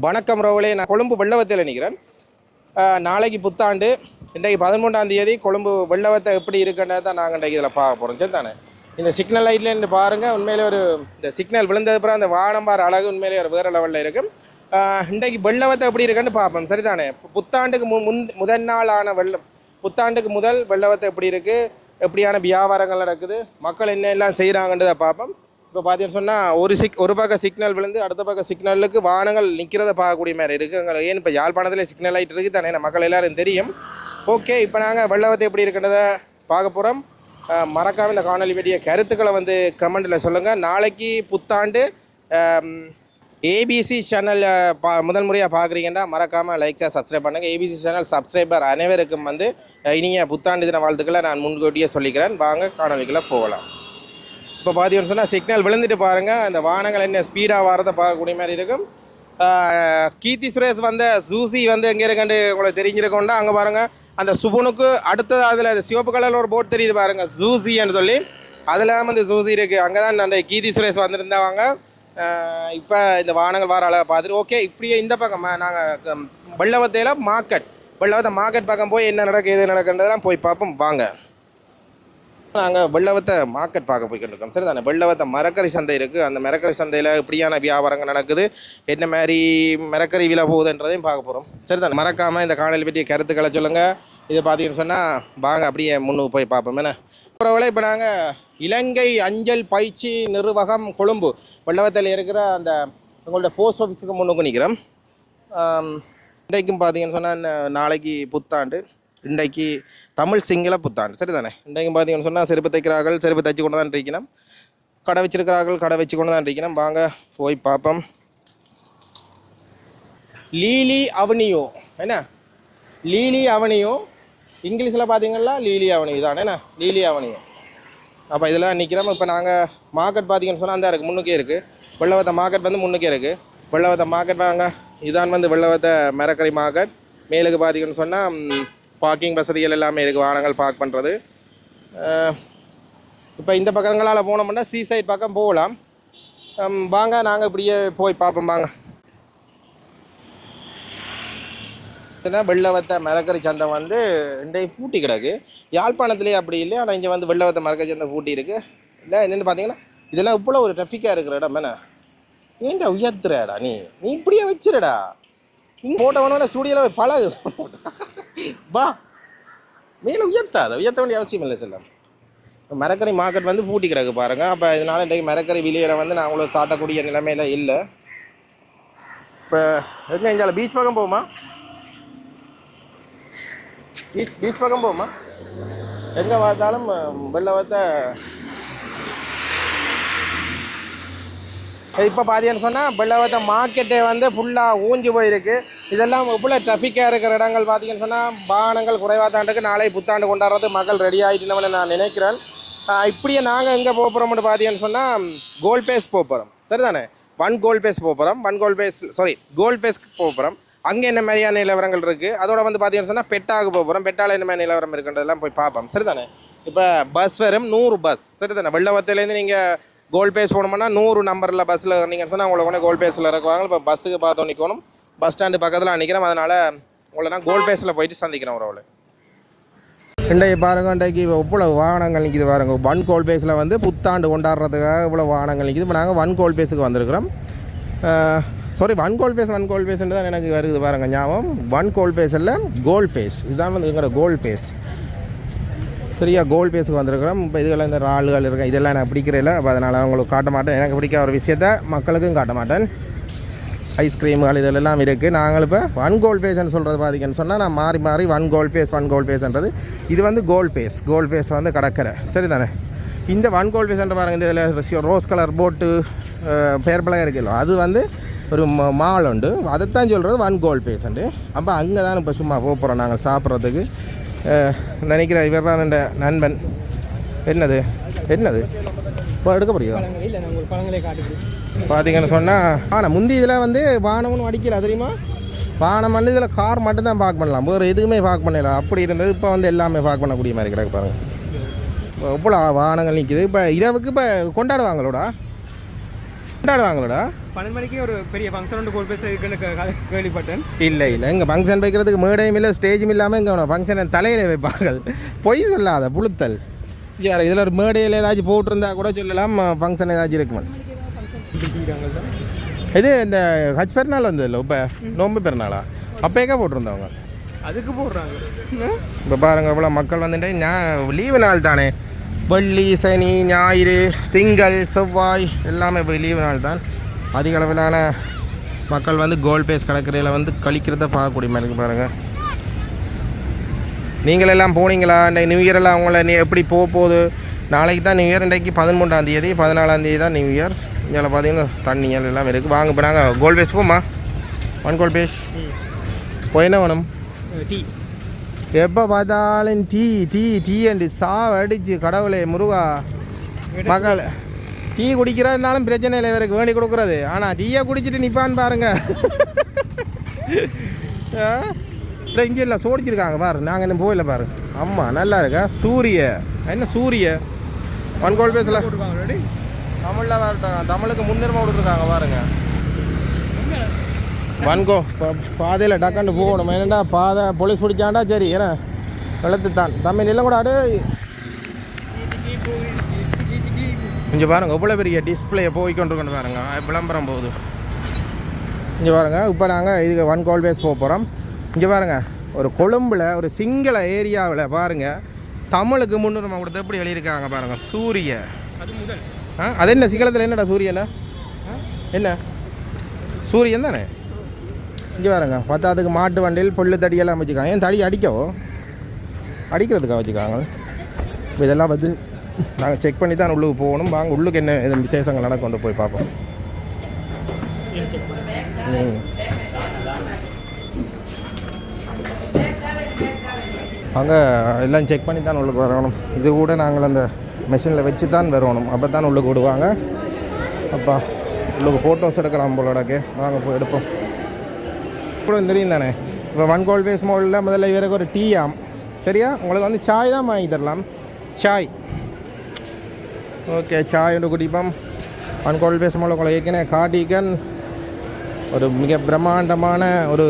வணக்கம் ரோவலே நான் கொழும்பு வெள்ளவத்தில் நிற்கிறேன் நாளைக்கு புத்தாண்டு. இன்றைக்கு பதிமூன்றாம் தேதி கொழும்பு வெள்ளவத்தை எப்படி இருக்குன்றதை தான் நாங்கள் இன்றைக்கு இதில் பார்க்க போகிறோம் சரி தானே இந்த சிக்னல் லைட்லேருந்து பாருங்கள் உண்மையிலே ஒரு இந்த சிக்னல் விழுந்தது அப்புறம் அந்த வானம் பார் அழகு உண்மையிலே ஒரு வேறு லெவலில் இருக்கும் இன்றைக்கு வெள்ளவத்தை எப்படி இருக்குன்னு பார்ப்போம். சரிதானே? புத்தாண்டுக்கு மு முன் முதல் நாளான வெள்ள புத்தாண்டுக்கு முதல் வெள்ளவத்தை எப்படி இருக்குது எப்படியான வியாபாரங்கள் நடக்குது? மக்கள் என்ன எல்லாம் செய்கிறாங்கன்றதை பார்ப்போம். இப்போ பார்த்தீங்கன்னு சொன்னால் ஒரு சிக் ஒரு பக்கம் சிக்னல் விழுந்து அடுத்த பக்கம் சிக்னலுக்கு வாகனங்கள் நிற்கிறத பார்க்கக்கூடிய மாதிரி இருக்குது அங்கே ஏன் இப்போ யாழ்ப்பாணத்தில் சிக்னல் ஆகிட்டு இருக்குது தானே மக்கள் எல்லாரும் தெரியும். ஓகே இப்போ நாங்கள் வெள்ளவத்தை எப்படி இருக்கின்றதை பார்க்க போகிறோம் மறக்காம இந்த காணொலி பற்றிய கருத்துக்களை வந்து கமெண்டில் சொல்லுங்கள் நாளைக்கு புத்தாண்டு ஏபிசி சேனல் பா முதல் முறையாக பார்க்குறீங்கன்னா மறக்காமல் லைக் சப்ஸ்கிரைப் பண்ணுங்கள் ஏபிசி சேனல் சப்ஸ்கிரைபர் அனைவருக்கும் வந்து இனிய புத்தாண்டு தின வாழ்த்துக்களை நான் முன்கூட்டியே சொல்லிக்கிறேன். வாங்க காணொலிகளை போகலாம். இப்போ பார்த்தீங்கன்னு சொன்னால் சிக்னல் விழுந்துட்டு பாருங்கள் அந்த வானங்கள் என்ன ஸ்பீடாக வரதை பார்க்கக்கூடிய மாதிரி இருக்கும். கீர்த்தி சுரேஷ் வந்த ஜூசி வந்து எங்கே இருக்குன்னு உங்களுக்கு தெரிஞ்சிருக்கோண்டா அங்கே பாருங்கள் அந்த சுபுனுக்கு அடுத்தது அதில் அந்த சிவப்பு கலரில் ஒரு போட் தெரியுது பாருங்கள் ஜூசின்னு சொல்லி. அதில் வந்து ஜூசி இருக்குது அங்கே தான் அந்த கீர்த்தி சுரேஷ் வந்திருந்தாங்க இப்போ இந்த வானங்கள் வர அளவு பார்த்துட்டு ஓகே இப்படியே இந்த பக்கம் நாங்கள் வெள்ளவத்தையில் மார்க்கெட். வெள்ளவத்தை மார்க்கெட் பக்கம் போய் என்ன நடக்குது எது நடக்குன்றதெல்லாம் போய் பார்ப்போம். வாங்க. நாங்கள் வெள்ளவத்தை மார்க்கெட் பார்க்க போய்கிட்டு இருக்கோம் சரி தானே வெள்ளவத்தை மரக்கறி சந்தை இருக்குது அந்த மரக்கறி சந்தையில் இப்படியான வியாபாரங்கள் நடக்குது. என்ன மாதிரி மரக்கறி விலை போகுதுன்றதையும் பார்க்க போகிறோம் சரி தானே மறக்காமல் இந்த காணொலி பற்றிய கருத்துக்களை சொல்லுங்கள் இதை பார்த்தீங்கன்னு சொன்னால் வாங்க அப்படியே முன்னுக்கு போய் பார்ப்போம். என்ன? அப்புறம் இப்போ நாங்கள் இலங்கை அஞ்சல் பயிற்சி நிர்வாகம் கொழும்பு. வெள்ளவத்தில் இருக்கிற அந்த உங்களோட போஸ்ட் ஆஃபீஸுக்கு முன்னுக்கு நிற்கிறோம் இன்றைக்கும் பார்த்தீங்கன்னு சொன்னால் நாளைக்கு புத்தாண்டு. இன்றைக்கு தமிழ் சிங்கள புத்தாண்டு. சரிதானே? இன்றைக்கும் பார்த்தீங்கன்னு சொன்னால் செருப்பு தைக்கிறார்கள் செருப்பு தைச்சு கொண்டு தான் இருக்கணும் கடை வச்சிருக்கிறார்கள் கடை வச்சு கொண்டு தான் இருக்கணும் வாங்க போய் பார்ப்போம். லீலி அவனியோ என்ன? லீலி அவனியோ இங்கிலீஷில் பார்த்தீங்கன்னா லீலி அவனியோ தான் என்ன? லீலி அவனியோ. அப்போ இதில் நிற்கிறோம் இப்போ நாங்கள் மார்க்கெட் பார்த்தீங்கன்னு சொன்னால் அந்த இருக்குது முன்னுக்கே இருக்குது வெள்ளவத்த மார்க்கெட் வந்து முன்னுக்கே இருக்குது வெள்ளவத்த மார்க்கெட் வாங்க. இதான் வந்து வெள்ளவத்த மரக்கறி மார்க்கெட் மேலுக்கு பார்த்தீங்கன்னு சொன்னால் பார்க்கிங் வசதிகள் எல்லாமே இருக்குது வாகனங்கள் பார்க் பண்ணுறது இப்போ இந்த பக்கங்களால் போனோம்னா சீ சைட் பக்கம் போகலாம். வாங்க நாங்கள் இப்படியே போய் பார்ப்போம் வாங்க. ஏன்னா வெள்ளவத்த மரக்கறி சந்தை வந்து இன்றைய பூட்டி கிடக்கு. யாழ்ப்பாணத்துலேயே அப்படி இல்லை ஆனால் இங்கே வந்து வெள்ளவத்த மரக்கறி சந்தை பூட்டி இருக்கு. இல்லை என்னென்னு பார்த்தீங்கன்னா இதெல்லாம் இவ்வளோ ஒரு ட்ராஃபிக்காக இருக்கிற இடம் என்ன? ஏன்டா உயர்த்துறடா நீ? நீ இப்படியே வச்சிருடா. இங்கே போட்டவனோட ஸ்டூடியோவில் பழகு. வா. மேலே உயர்த்தாத உயர்த்த வேண்டிய அவசியம் இல்லை செல்லம். மரக்கறி மார்க்கெட் வந்து பூட்டி கிடக்கு பாருங்க. அப்போ இதனால இன்றைக்கு மரக்கறி விலையில வந்து நான் உங்களுக்கு காட்டக்கூடிய நிலைமையில இல்லை. இப்போ எங்கே இந்தியாவில் பீச் பக்கம் போகுமா? பீச் பீச் பக்கம் போகுமா? எங்கே பார்த்தாலும் வெள்ளவத்த இப்போ பார்த்தீங்கன்னு சொன்னால் வெள்ளவத்த மார்க்கெட்டே வந்து ஃபுல்லாக ஊஞ்சி போயிருக்கு. இதெல்லாம் இவ்வளோ ட்ராஃபிக்காக இருக்கிற இடங்கள் பார்த்தீங்கன்னு சொன்னால் வாகனங்கள் குறைவாக தான் நாளை புத்தாண்டு கொண்டாடுறது மக்கள் ரெடி ஆகிட்டுனவனு நான் நினைக்கிறேன். இப்படியே நாங்கள் எங்கே போக போகிறோம்னு பார்த்தீங்கன்னு சொன்னால் கோல் பேஸ் போக போகிறோம் சரிதானே? ஒன் கோல் பேஸ் போக போகிறோம் one goal base sorry goal பேஸ்க்கு போக போகிறோம் அங்கே என்ன மாதிரியான நிலவரங்கள் இருக்குது அதோட வந்து பார்த்தீங்கன்னு சொன்னால் பெட்டாக போக போகிறோம் பெட்டால் என்ன மாதிரி நிலவரம் இருக்குன்றதெல்லாம் போய் பார்ப்போம் சரிதானே? இப்போ பஸ் வரும் நூறு பஸ் சரிதானே? வெள்ளவத்திலேருந்து நீங்கள் கோல் பேஸ் போனோம்னா நூறு நம்பரில் பஸ்ஸில் நீங்கள் சொன்னால் உங்களை கொண்டு கோல் பேஸில் இறக்குவாங்க. இப்போ பஸ்ஸுக்கு பார்த்தோம் நிற்கணும் பஸ் ஸ்டாண்டு பக்கத்தில் நிற்கிறோம் அதனால் உங்களை நான் கோல் பேஸில் போயிட்டு சந்திக்கிறேன் உறவுல இன்றைக்கு பாருங்க இன்றைக்கு இவ்வளோ வாகனங்கள் நிற்கிது பாருங்க. ஒன் கோல் பேஸில் வந்து புத்தாண்டு கொண்டாடுறதுக்காக இவ்வளோ வாகனங்கள் நிற்கிது இப்போ நாங்கள் ஒன் கோல் பேஸுக்கு வந்திருக்கிறோம். Sorry one goal base one goal பேஸ்ன்றது தான் எனக்கு வருது பாருங்க ஞாபகம். ஒன் கோல் பேஸ் இல்லை கோல் பேஸ் இதுதான் வந்து எங்களோட கோல் பேஸ் சரியாக கோல் பேஸுக்கு வந்திருக்கிறோம். இப்போ இதுகளில் இந்த ஆளுகள் இருக்கேன் இதெல்லாம் நான் பிடிக்கிறதில்ல அப்போ அதனால் உங்களுக்கு காட்ட மாட்டேன். எனக்கு பிடிக்க ஒரு விஷயத்த மக்களுக்கும் காட்ட மாட்டேன். ஐஸ்கிரீம்கள் இதெல்லாம் இருக்குது நாங்கள் இப்போ ஒன் கோல் ஃபேஸ்ன்னு சொல்கிறது பார்த்தீங்கன்னு சொன்னால் நான் மாறி மாறி one goal face one goal ஃபேஸ்ன்றது இது வந்து கோல் ஃபேஸ் கோல் ஃபேஸ் வந்து கடற்கரை. சரி தானே இந்த ஒன் கோல் ஃபேஸ்ன்ற பாருங்க இந்த இதில் ரோஸ் கலர் போட்டு பேர் பழகம் இருக்குல்ல அது வந்து ஒரு மால் உண்டு. அதைத்தான் சொல்கிறது ஒன் கோல் ஃபேஸ்ண்டு அப்போ அங்கே தான் இப்போ சும்மா போக போகிறோம் நாங்கள் சாப்பிட்றதுக்கு. நினைக்கிற இவர் தான் என்ற நண்பன் என்னது என்னது இப்போ எடுக்க போறியோ பார்த்தீங்கன்னு சொன்னால் ஆனால் முந்தி இதில் வந்து வானம்னு அடிக்கல தெரியுமா வானம் வந்து இதில் கார் மட்டும்தான் பார்க் பண்ணலாம் வேறு எதுவுமே பார்க் பண்ணல அப்படி இருந்தது இப்போ வந்து எல்லாமே பார்க் பண்ணக்கூடிய மாதிரி கிடக்கு பாருங்கள் இப்போ எவ்வளோ வானங்கள் நிற்கிது இப்போ இரவுக்கு இப்போ கொண்டாடுவாங்களோடா கொண்டாடுவாங்களோடா பன்னெண்டு மணிக்கு ஒரு பெரிய ஃபங்க்ஷன் ஒன்று கோல் பேச இருக்குன்னு கேள்விப்பட்டேன். இல்லை இல்லை. இங்கே ஃபங்க்ஷன் வைக்கிறதுக்கு மேடையும் இல்லை ஸ்டேஜும் இல்லாமல் இங்கே ஃபங்க்ஷனை தலையில் வைப்பாங்க பொய் சொல்லாத புளுத்தல் யார் இதில் ஒரு மேடையில் ஏதாச்சும் போட்டிருந்தா கூட சொல்லலாம் ஃபங்க்ஷன் ஏதாச்சும் இருக்குமா? இது இந்த ஹஜ் பெருநாள் வந்ததில்ல இப்போ நோம்பு பெருநாளா? அப்போக்கே போட்டிருந்தவங்க? அதுக்கு போடுறாங்க. இப்போ பாருங்க இவ்வளோ மக்கள் வந்துட்டு நான் லீவு நாள் தானே. வெள்ளி சனி ஞாயிறு திங்கள் செவ்வாய் எல்லாமே இப்போ லீவு நாள் தான். அதிக அளவிலான மக்கள் வந்து கோல்ட் பேஸ் கடற்கரையில் வந்து கழிக்கிறத பார்க்கக்கூடிய மாதிரி பாருங்கள் நீங்கள் எல்லாம் போனீங்களா? இந்த நியூ இயர் எல்லாம் உங்களை நீ எப்படி போக போகுது? நாளைக்கு தான் நியூ இயர் இன்றைக்கு பதிமூன்றாம் தேதி பதினாலாம் தேதி தான் நியூ இயர் இதில் பார்த்தீங்கன்னா தண்ணிகள் எல்லாம் இருக்குது வாங்க இப்போ நாங்கள் கோல்ட் பேஸ் போமா ஒன் கோல்ட் பேஸ் போய் என்ன வேணும்? டீ. எப்போ பார்த்தாலும் டீ டீ டீ அண்டு சாவ அடிச்சு கடவுளே முருகா. மகள். டீ குடிக்கிறதுனாலும் பிரச்சனை இல்லை இவருக்கு வேண்டி கொடுக்குறது. ஆனால் டீயை குடிச்சிட்டு நிற்பான்னு பாருங்க. ஆ? இல்லை இங்கே இல்லை சோடிச்சிருக்காங்க பாரு. நாங்கள் இன்னும் போயில பாரு. அம்மா நல்லா இருக்கா? சூரிய. என்ன சூரிய? ஒன் கோல் பேசல. ரெடி தமிழில் வரட்டாங்க தமிழுக்கு முன்னுரிமை கொடுத்துருக்காங்க பாருங்க. வன்கோ பாதையில் டக்காண்டு போகணும். என்னடா பாதை போலீஸ் பிடிச்சாண்டா சரி ஏன்னா வெள்ளத்து தான் தம்மை நிலம் கூட அடு இங்கே பாருங்க எவ்வளோ பெரிய டிஸ்பிளே போய் கொண்டு பாருங்க. விளம்பரம் போகுது. இங்கே பாருங்க இப்போ நாங்கள் இதுக்கு ஒன் கால் பேஸ் போக போகிறோம் இங்கே பாருங்க ஒரு கொழும்பில் ஒரு சிங்கள ஏரியாவில் பாருங்க தமிழுக்கு முன்னுரிமை கொடுத்து எப்படி எழுதியிருக்காங்க பாருங்க சூரிய. அது முதல். ஆ அது என்ன சிங்களத்தில் என்னடா சூரியனா? என்ன? சூரியன் தானே? இங்கே பாருங்க பத்தாத்துக்கு மாட்டு வண்டியில் புல்லு தடியெல்லாம் வச்சுருக்காங்க ஏன் தடி அடிக்கவோ? அடிக்கிறதுக்காக வச்சுருக்காங்க இப்போ இதெல்லாம் வந்து நாங்கள் செக் பண்ணி தான் உள்ளுக்கு போகணும். வாங்க உள்ளுக்கு என்ன இது விசேஷங்கள் நடக்கும் கொண்டு போய் பார்ப்போம். அங்கே எல்லாம் செக் பண்ணி தான் உள்ளுக்கு வரணும். இது கூட நாங்கள் அந்த மிஷினில் வச்சு தான் வரணும். அப்போ தான் உள்ளுக்கு விடுவாங்க. அப்பா உள்ளுக்கு ஃபோட்டோஸ் எடுக்கலாம் போலடாக்கே வாங்க போய் எடுப்போம். கூட தெரியும் தானே? இப்போ ஒன் கோல் பேஸ் மோலில் முதல்ல இவருக்கு ஒரு டீ ஆம். சரியா? உங்களுக்கு வந்து சாய் தான் வாங்கி தரலாம். சாய் ஓகே சாய் ஒன்று குடிப்போம் ஒன் கோல் உங்களை ஏற்கனவே காட்டிக்கன் ஒரு மிக பிரம்மாண்டமான ஒரு